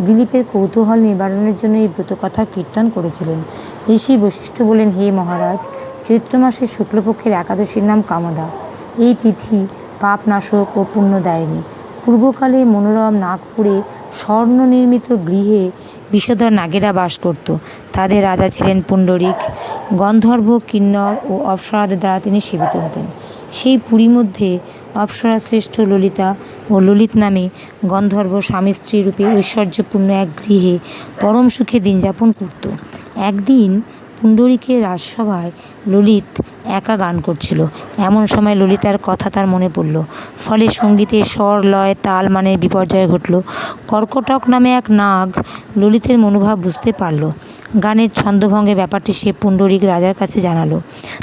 দিলীপের কৌতূহল নিবারণের জন্য এই ব্রতকথা কীর্তন করেছিলেন। ঋষি বৈশিষ্ট্য বলেন, হে মহারাজ, চৈত্র মাসের শুক্লপক্ষের একাদশীর নাম কামদা। এই তিথি পাপনাশক ও পুণ্যদায়িনী। পূর্বকালে মনোরম নাগপুরে স্বর্ণ নির্মিত গৃহে বিষধর নাগেরা বাস করত। তাদের রাজা ছিলেন পুণ্ডরিক। গন্ধর্ব, কিন্নর ও অপ্সরাদের দ্বারা তিনি সেবিত হতেন। সেই পুরী মধ্যে অপ্সরা শ্রেষ্ঠ ললিতা ও ললিত নামে গন্ধর্ব স্বামী স্ত্রী রূপে ঐশ্বর্যপূর্ণ এক গৃহে পরম সুখে দিন যাপন করত। একদিন পুণ্ডরীকের রাজসভায় ললিত একা গান করছিল। এমন সময় ললিতার কথা তার মনে পড়ল। ফলে সঙ্গীতের স্বর, লয়, তাল মানে বিপর্যয় ঘটল। কর্কটক নামে এক নাগ ললিতের মনোভাব বুঝতে পারল। গানের ছন্দভঙ্গের ব্যাপারটি সে পুণ্ডরিক রাজার কাছে জানালো।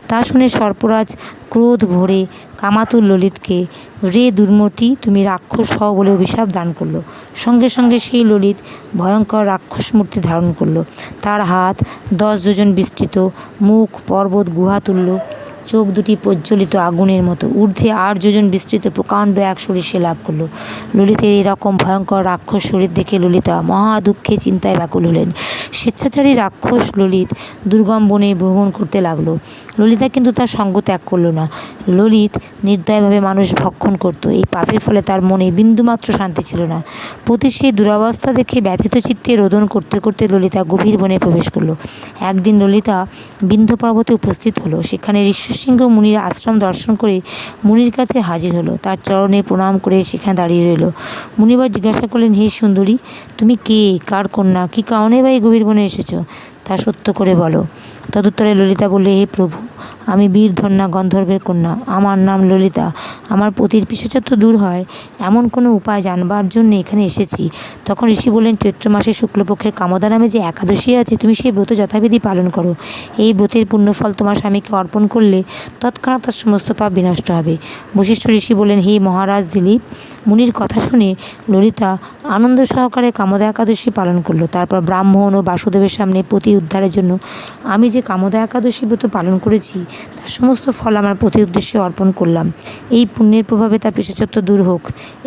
তা শুনে সর্পরাজ ক্রোধ ভরে কামাতুর ললিতকে, রে দুর্মতি, তুমি রাক্ষস হও বলে অভিশাপ দান করল সঙ্গে সঙ্গে সেই ললিত ভয়ঙ্কর রাক্ষস মূর্তি ধারণ করল। তার হাত দশ যোজন বিস্তৃত, মুখ, পর্বত, গুহা তুল্য চোখ দুটি প্রজ্বলিত আগুনের মতো। ঊর্ধ্বে আর যোজন বিস্তৃত প্রকাণ্ড এক শরীর সে লাভ করল। ললিতের এরকম ভয়ঙ্কর রাক্ষস শরীর দেখে ললিতা মহা দুঃখে চিন্তায় ব্যাকুল হলেন। স্বেচ্ছাচারী রাক্ষস ললিত দুর্গম বনে ভ্রমণ করতে লাগল। ললিতা কিন্তু তার সঙ্গ ত্যাগ করল না। ললিত নির্দয়ভাবে মানুষ ভক্ষণ করত। এই পাপের ফলে তার মনে বিন্দুমাত্র শান্তি ছিল না। পতি সেই দুরবস্থা দেখে ব্যথিত চিত্তে রোদন করতে করতে ললিতা গভীর বনে প্রবেশ করল। একদিন ললিতা বিন্ধ্য পর্বতে উপস্থিত হলো। সেখানে ঋষ্যসিংহ মুনির আশ্রম দর্শন করে মুনির কাছে হাজির হলো। তার চরণে প্রণাম করে সেখানে দাঁড়িয়ে রইল। মুনিবার জিজ্ঞাসা করলেন, হে সুন্দরী, তুমি কে? কার কন্যা? কী কারণে বা এই গভীর বনে এসেছ? তা সত্য করে বলো। তদুত্তরে ললিতা বললে, হে প্রভু আমি বীর বীরধন্যা গন্ধর্বের কন্যা। আমার নাম ললিতা। আমার পতির পিছাচত্ব দূর হয়। এমন কোনো উপায় জানবার জন্য এখানে এসেছি। তখন ঋষি বললেন, চৈত্র মাসের শুক্লপক্ষের কামদা নামে যে একাদশী আছে, তুমি সেই ব্রত যথাবিধি পালন করো। এই ব্রতের পুণ্যফল তোমার স্বামীকে অর্পণ করলে তৎক্ষণাৎ তার সমস্ত পাপ বিনষ্ট হবে। বশিষ্ঠ ঋষি বললেন, হে মহারাজ দিলীপ, মুনির কথা শুনে ললিতা আনন্দ সহকারে কামদা একাদশী পালন করল। তারপর ব্রাহ্মণ ও বাসুদেবের সামনে পতি উদ্ধারের জন্য আমি যে কামদা একাদশী ব্রত পালন করেছি তার সমস্ত ফল আমার প্রতি উদ্দেশ্যে অর্পণ করলাম। এই পুণ্যের প্রভাবে তার পেশাচত্ব দূর হোক।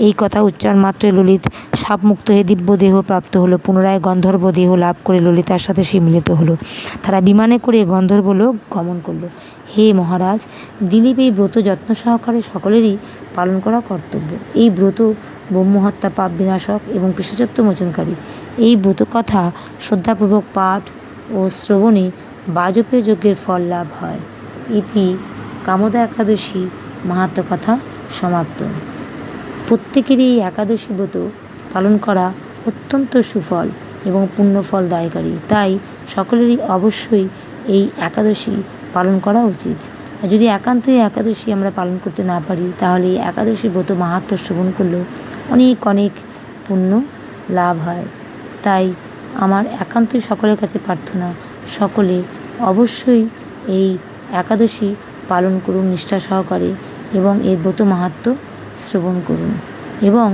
এই কথা উচ্চারণ মাত্রে ললিত সাপমুক্ত হয়ে দিব্য দেহ প্রাপ্ত হলো, পুনরায় গন্ধর্ব দেহ লাভ করে ললিতার সাথে সে মিলিত হলো। তারা বিমানে করে গন্ধর্ব লোক গমন করল। হে মহারাজ, দিলীপ এই ব্রত যত্ন সহকারে সকলেরই পালন করা কর্তব্য। এই ব্রত ব্রহ্মহত্যা, পাপ বিনাশক এবং পেশাচত্ব মোচনকারী। এই ব্রত কথা শ্রদ্ধাপূর্বক পাঠ ও শ্রবণে বাজপেয় যজ্ঞের ফল লাভ হয়। ইতি কামদা একাদশী মাহাত্ম কথা সমাপ্ত। প্রত্যেকেরই এই একাদশী ব্রত পালন করা অত্যন্ত সুফল এবং পুণ্যফল দায়কারী। তাই সকলেরই অবশ্যই এই একাদশী পালন করা উচিত। যদি একান্তই একাদশী আমরা পালন করতে না পারি, তাহলে এই একাদশী ব্রত মাহাত্ম শ্রবণ করলেও অনেক অনেক পুণ্য লাভ হয়। তাই আমার একান্তই সকলের কাছে প্রার্থনা, সকলে অবশ্যই এই একাদশী পালন করুন নিষ্ঠা সহকারে এবং এর ব্রত মাহাত্ম্য শ্রবণ করুন। এবং